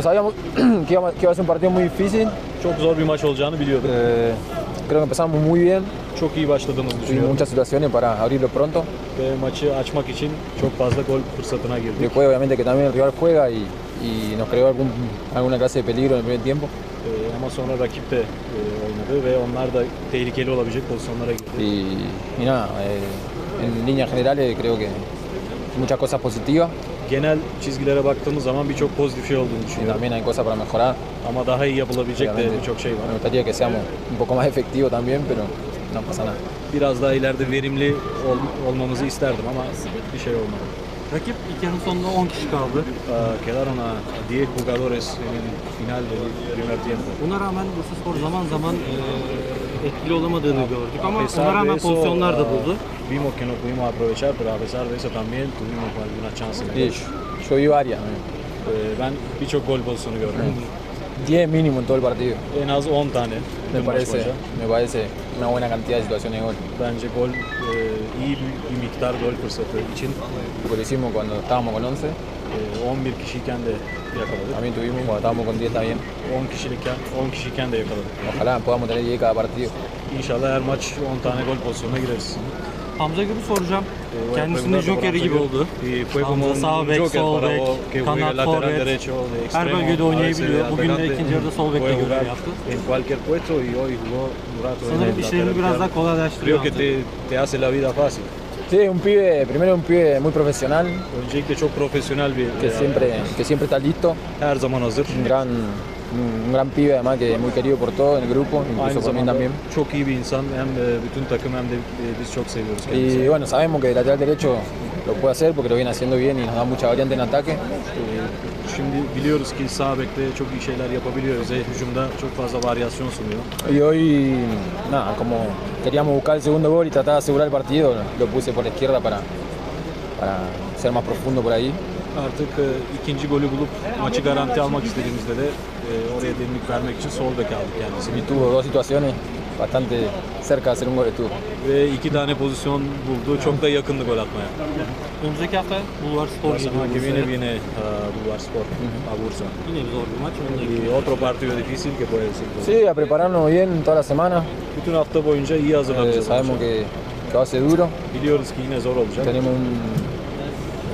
Sabíamos que iba, que iba a ser un partido muy difícil. Çok zor bir maç olacağını biliyorduk. Eh, creo que empezamos muy bien. Çok iyi başladığımızı düşünüyorum. muchas situaciones para abrirlo pronto. Ve maçı açmak için çok fazla gol fırsatına girdik. Después, obviamente, que también el rival juega y, y nos creó algún, alguna clase de peligro en el primer tiempo. Ee, ama sonra rakip de e, oynadı ve onlar da tehlikeli olabilecek pozisyonlara girdi. Y, y nada, eh, en líneas generales creo que muchas cosas positivas. Genel çizgilere baktığımız zaman birçok pozitif şey olduğunu düşünüyorum. también hay cosas para mejorar. Ama daha iyi yapılabilecek de birçok şey var. me gustaría que seamos un poco más efectivos también, pero no pasa nada. Biraz daha ileride verimli ol- olmamızı isterdim ama bir şey olmadı. Rakip ilk yarının sonunda 10 kişi kaldı. Ee, quedaron a 10 jugadores en el final del primer tiempo. Buna rağmen Bursaspor zaman zaman e, etkili olamadığını gördük ama ona rağmen pozisyonlar da ah, buldu. Vimos que no pudimos aprovechar, pero a pesar de eso también tuvimos alguna chance. de Y gol. yo, vi varias, ben birçok gol pozisyonu gördüm. 10 mínimo en todo el partido. En az 10 tane. Me bütün maç parece, me parece una buena cantidad de situaciones de gol. Bence gol e, iyi bir, bir miktar gol fırsatı için Porque lo hicimos cuando estábamos con 11, e, 11 kişiyken de yakaladık. también tuvimos cuando estábamos con 10 también. 10 kişilikken 10 kişiyken de yakaladık. Ojalá podamos tener 10 cada partido. İnşallah her maç 10 tane gol pozisyonuna gireriz. Hamza gibi soracağım. E, Kendisinin jokeri gibi oldu. Como Hamza sağ bek, sol bek, kanat, forvet. Her bölgede oynayabiliyor. Bugün de ikinci yarıda sol bekte Puede görev yaptı. En Sanırım işlerini biraz daha kolaylaştırıyor. Creo que te, te hace la vida fácil. Sí, un pibe, primero un pibe muy profesional, Öncelikle çok profesyonel bir que e, siempre, que siempre está listo. her zaman hazır. Un gran, un gran pibe además que es muy querido por todos en el grupo, incluso por mí también. çok iyi bir insan. Hem e, bütün takım hem de e, biz çok seviyoruz kendisini. Y bueno, sabemos que el lateral derecho lo puede hacer porque lo viene haciendo bien y nos da mucha variante en ataque. Şimdi biliyoruz ki sağ bekte çok iyi şeyler yapabiliyor. Bize hücumda çok fazla varyasyon sunuyor. Y hoy, nada, como queríamos buscar el segundo gol y tratar de asegurar el partido, lo puse por la izquierda para, para ser más profundo por ahí. Artık e, ikinci golü bulup maçı garanti almak istediğimizde de e, oraya derinlik vermek için sol bek aldık kendisini. Y tuvo dos situaciones bastante un gol estuvo. Ve iki tane pozisyon buldu. Çok da yakındı gol atmaya. Önümüzdeki hafta Bulvar Spor geliyor. viene viene a Bulvar Spor, a Bursa. Yine bir zor bir maç. Da Y otro partido difícil que puede ser. Sí, a prepararnos bien toda la semana. Bütün hafta boyunca iyi Eh, hazırlanacağız. sabemos que, que va a ser duro. Biliyoruz ki yine zor olacak. Tenemos un,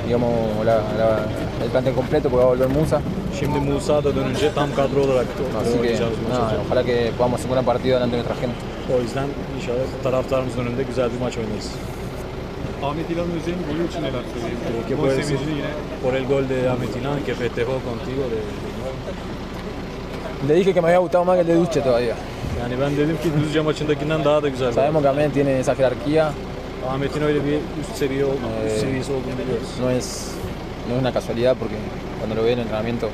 digamos, la- la- el plantel completo porque va a volver Musa. Şimdi Musa da dönünce tam kadro olarak da Así que oynayacağız maç nada, olacak. ojalá que podamos hacer un buen partido delante de nuestra gente. O yüzden inşallah taraftarımızın önünde güzel bir maç oynarız. Ahmet İlhan Özer'in golü için neler söyleyeyim? Que Gol puede decir sevincini yine por el gol de Ahmet İlhan que festejó contigo. De, Le dije que me había gustado más que el de Duche todavía. yani ben dedim ki Düzce maçındakinden daha da güzel. bir Sabemos que Ahmed tiene esa jerarquía, Ahmet'in öyle bir üst seviye ol- üst Ee, seviyesi olduğunu biliyoruz. no es, no es una casualidad porque cuando lo ve en entrenamiento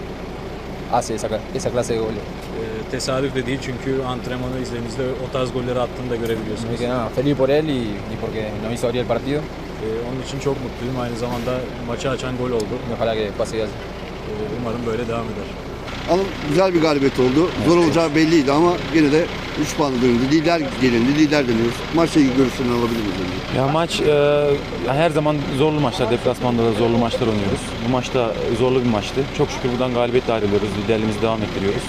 hace esa, esa clase de goles. Ee, tesadüf de değil çünkü antrenmanı izlediğinizde o tarz golleri attığını da görebiliyorsunuz. Así que nada, feliz por él y, y porque nos hizo abrir el partido Ee, onun için çok mutluyum. Aynı zamanda maçı açan gol oldu. y ojalá que pase así. Ee, umarım böyle devam eder. Ama güzel bir galibiyet oldu. Zor olacağı belliydi ama yine de 3 puanla dönüldü. Lider gelindi, lider dönüyoruz. Maçla ilgili görüşlerini alabilir miyiz? önce? Ya maç e, her zaman zorlu maçlar, deplasmanda da zorlu maçlar oynuyoruz. Bu maçta zorlu bir maçtı. Çok şükür buradan galibiyetle ayrılıyoruz, liderliğimizi devam ettiriyoruz.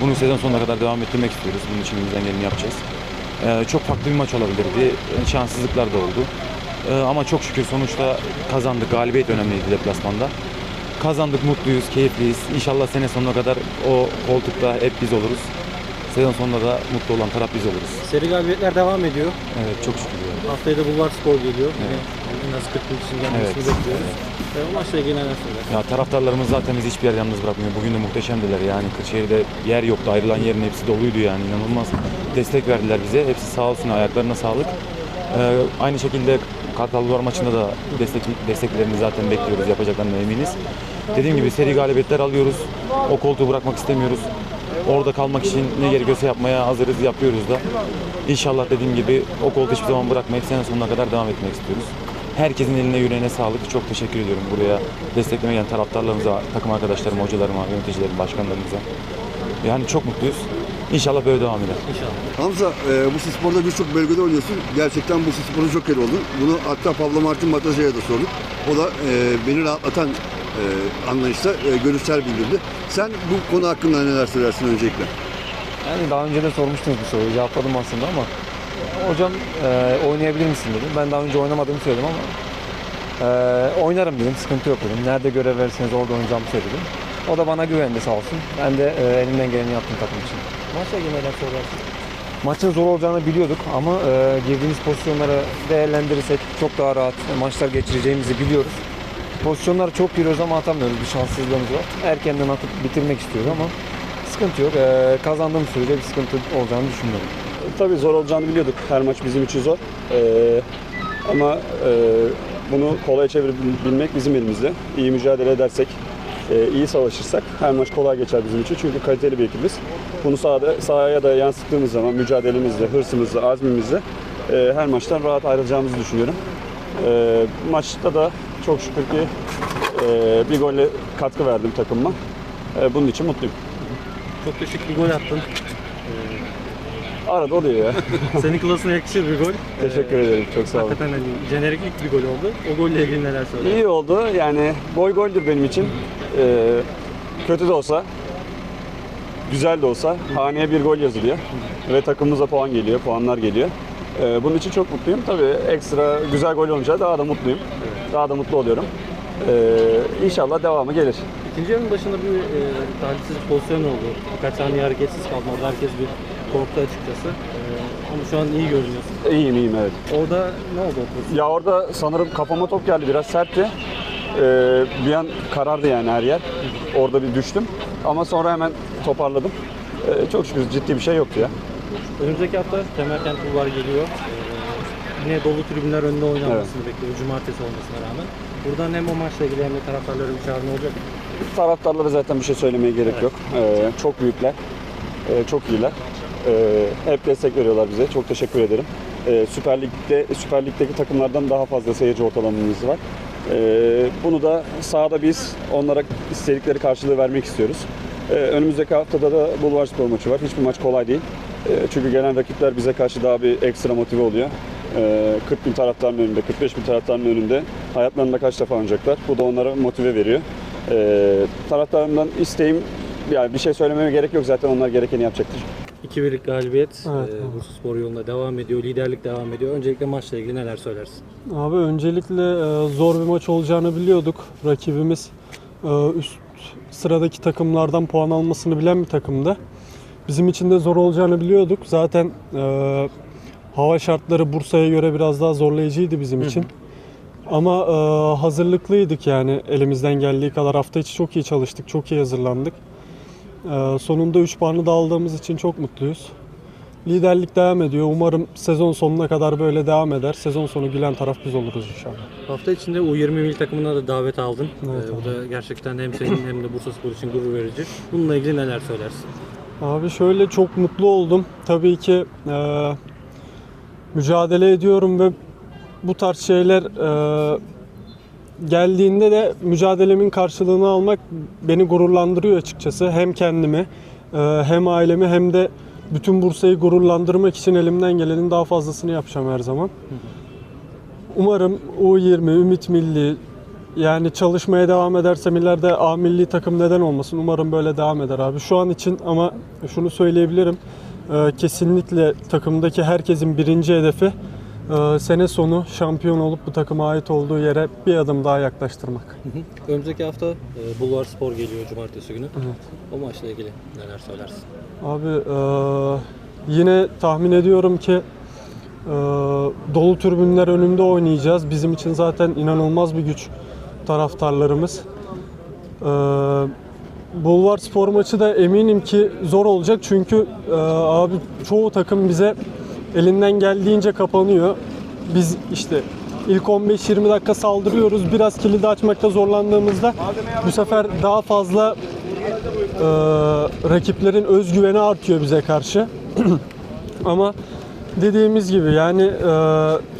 Bunu sezon sonuna kadar devam ettirmek istiyoruz. Bunun için elimizden geleni yapacağız. E, çok farklı bir maç olabilirdi. E, Şanssızlıklar da oldu. E, ama çok şükür sonuçta kazandık. Galibiyet önemliydi deplasmanda. Kazandık, mutluyuz, keyifliyiz. İnşallah sene sonuna kadar o koltukta hep biz oluruz. Sezon sonunda da mutlu olan taraf biz oluruz. Seri galibiyetler devam ediyor. Evet, çok şükür. yani. Haftaya da Bulvar Spor geliyor. Evet. Yani en az 40 bin kişinin gelmesini Evet. bekliyoruz. E, o maçla ilgili neler söyler? Ya taraftarlarımız zaten bizi hiçbir yer yalnız bırakmıyor. Bugün de muhteşemdiler yani. Kırşehir'de yer yoktu. Ayrılan yerin hepsi doluydu yani. inanılmaz destek verdiler bize. Hepsi sağ olsun ayaklarına sağlık. Ee, aynı şekilde Kartallılar maçında da destek, desteklerini zaten bekliyoruz. Yapacaklarına eminiz. Dediğim gibi seri galibiyetler alıyoruz. O koltuğu bırakmak istemiyoruz. Orada kalmak için ne gerekiyorsa yapmaya hazırız, yapıyoruz da. İnşallah dediğim gibi o koltuğu hiçbir zaman bırakmayıp sene sonuna kadar devam etmek istiyoruz. Herkesin eline yüreğine sağlık. Çok teşekkür ediyorum buraya desteklemeye gelen taraftarlarımıza, takım arkadaşlarıma, hocalarıma, yöneticilerim, başkanlarımıza. Yani çok mutluyuz. İnşallah böyle devam eder. Hamza, e, bu sporda birçok bölgede oynuyorsun. Gerçekten bu sporun çok iyi oldu. Bunu hatta Pablo Martin Mataja'ya da sorduk. O da e, beni rahatlatan e, e, anlayışta e, görüşler bildirdi. Sen bu konu hakkında neler söylersin öncelikle? Yani daha önce de sormuştunuz bu soruyu. Cevapladım aslında ama hocam e, oynayabilir misin dedim. Ben daha önce oynamadığımı söyledim ama e, oynarım dedim. Sıkıntı yok dedim. Nerede görev verirseniz orada oynayacağımı söyledim. O da bana güvendi sağ olsun. Ben de e, elimden geleni yaptım takım için. Maçla neler söylersin? Maçın zor olacağını biliyorduk ama e, girdiğimiz pozisyonları değerlendirirsek çok daha rahat maçlar geçireceğimizi biliyoruz. Pozisyonları çok giriyoruz ama atamıyoruz. Bir şanssızlığımız var. Erkenden atıp bitirmek istiyoruz ama sıkıntı yok. E, kazandığım sürece bir sıkıntı olacağını düşünmüyorum. Tabii zor olacağını biliyorduk. Her maç bizim için zor. Ee, ama e, bunu kolay çevirebilmek bizim elimizde. İyi mücadele edersek, e, iyi savaşırsak her maç kolay geçer bizim için. Çünkü kaliteli bir ekibiz. Bunu sahada, sahaya da yansıttığımız zaman mücadelemizle, hırsımızla, azmimizle e, her maçtan rahat ayrılacağımızı düşünüyorum. E, maçta da çok şükür ki e, bir golle katkı verdim takımıma. E, bunun için mutluyum. Çok da şık bir gol attın. Arada oluyor ya. Senin klasına yakışır bir gol. Teşekkür ederim. Çok sağ olun. Hakikaten hani jenerik ilk bir gol oldu. O golle ilgili neler söylersin? İyi oldu. Yani gol goldür benim için. Ee, kötü de olsa, güzel de olsa haneye bir gol yazılıyor. Ve takımımıza puan geliyor, puanlar geliyor. Ee, bunun için çok mutluyum. Tabii ekstra güzel gol olunca daha da mutluyum. Daha da mutlu oluyorum. Ee, inşallah devamı gelir. İkinci yarının başında bir e, talihsiz pozisyon oldu. Birkaç saniye hareketsiz kaldı. Orada herkes bir korktu açıkçası. E, ama şu an iyi görünüyorsun. İyiyim iyiyim evet. Orada ne oldu o pozisyon? Ya orada sanırım kafama top geldi biraz sertti. Ee, bir an karardı yani her yer. Orada bir düştüm. Ama sonra hemen toparladım. Ee, çok şükür ciddi bir şey yoktu ya. Önümüzdeki hafta Kemerkent Bulvar geliyor. E, yine dolu tribünler önünde oynanmasını bekliyor. Cumartesi olmasına rağmen. Buradan hem o maçla ilgili hem de taraftarlara bir çağrı olacak. mı? Taraftarlara zaten bir şey söylemeye gerek yok. Ee, çok büyükler, ee, çok iyiler. Ee, hep destek veriyorlar bize. Çok teşekkür ederim. Ee, Süper Lig'de Süper Lig'deki takımlardan daha fazla seyirci ortalamamız var. Ee, bunu da sahada biz onlara istedikleri karşılığı vermek istiyoruz. Ee, önümüzdeki haftada da Bulvarspor maçı var. Hiçbir maç kolay değil. Ee, çünkü gelen rakipler bize karşı daha bir ekstra motive oluyor. Ee, 40 bin taraftarın önünde, 45 bin taraftarın önünde hayatlarında kaç defa oynayacaklar. Bu da onlara motive veriyor. Ee, taraftarımdan isteğim, yani bir şey söylememe gerek yok zaten onlar gerekeni yapacaktır. 2-1'lik galibiyet Evet, e, Bursaspor yolunda devam ediyor. Liderlik devam ediyor. Öncelikle maçla ilgili neler söylersin? Abi öncelikle e, zor bir maç olacağını biliyorduk. Rakibimiz e, üst sıradaki takımlardan puan almasını bilen bir takımdı. Bizim için de zor olacağını biliyorduk. Zaten e, hava şartları Bursa'ya göre biraz daha zorlayıcıydı bizim için. Ama e, hazırlıklıydık yani elimizden geldiği kadar. Hafta içi çok iyi çalıştık, çok iyi hazırlandık. E, sonunda 3 puanı da aldığımız için çok mutluyuz. Liderlik devam ediyor. Umarım sezon sonuna kadar böyle devam eder. Sezon sonu gülen taraf biz oluruz inşallah. Hafta içinde U20 milli takımına da davet aldın. Evet, E, bu da gerçekten hem senin hem de Bursaspor için gurur verici. Bununla ilgili neler söylersin? Abi şöyle çok mutlu oldum. Tabii ki e, mücadele ediyorum ve bu tarz şeyler e, geldiğinde de mücadelemin karşılığını almak beni gururlandırıyor açıkçası. Hem kendimi e, hem ailemi hem de bütün Bursa'yı gururlandırmak için elimden gelenin daha fazlasını yapacağım her zaman. Umarım U20, Ümit Milli yani çalışmaya devam edersem ileride A milli takım neden olmasın. Umarım böyle devam eder abi. Şu an için ama şunu söyleyebilirim. Ee, kesinlikle takımdaki herkesin birinci hedefi e, sene sonu şampiyon olup bu takıma ait olduğu yere bir adım daha yaklaştırmak. Önümüzdeki hafta e, Bulvarspor geliyor cumartesi günü. O maçla ilgili neler söylersin? Abi e, yine tahmin ediyorum ki e, dolu tribünler önünde oynayacağız. Bizim için zaten inanılmaz bir güç taraftarlarımız. E, Bulvar spor maçı da eminim ki zor olacak çünkü e, abi çoğu takım bize elinden geldiğince kapanıyor. Biz işte ilk 15-20 dakika saldırıyoruz. Biraz kilidi açmakta zorlandığımızda bu sefer daha fazla e, rakiplerin özgüveni artıyor bize karşı. Ama dediğimiz gibi yani e,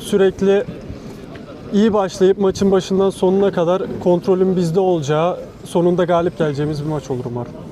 sürekli iyi başlayıp maçın başından sonuna kadar kontrolün bizde olacağı, sonunda galip geleceğimiz bir maç olur umarım.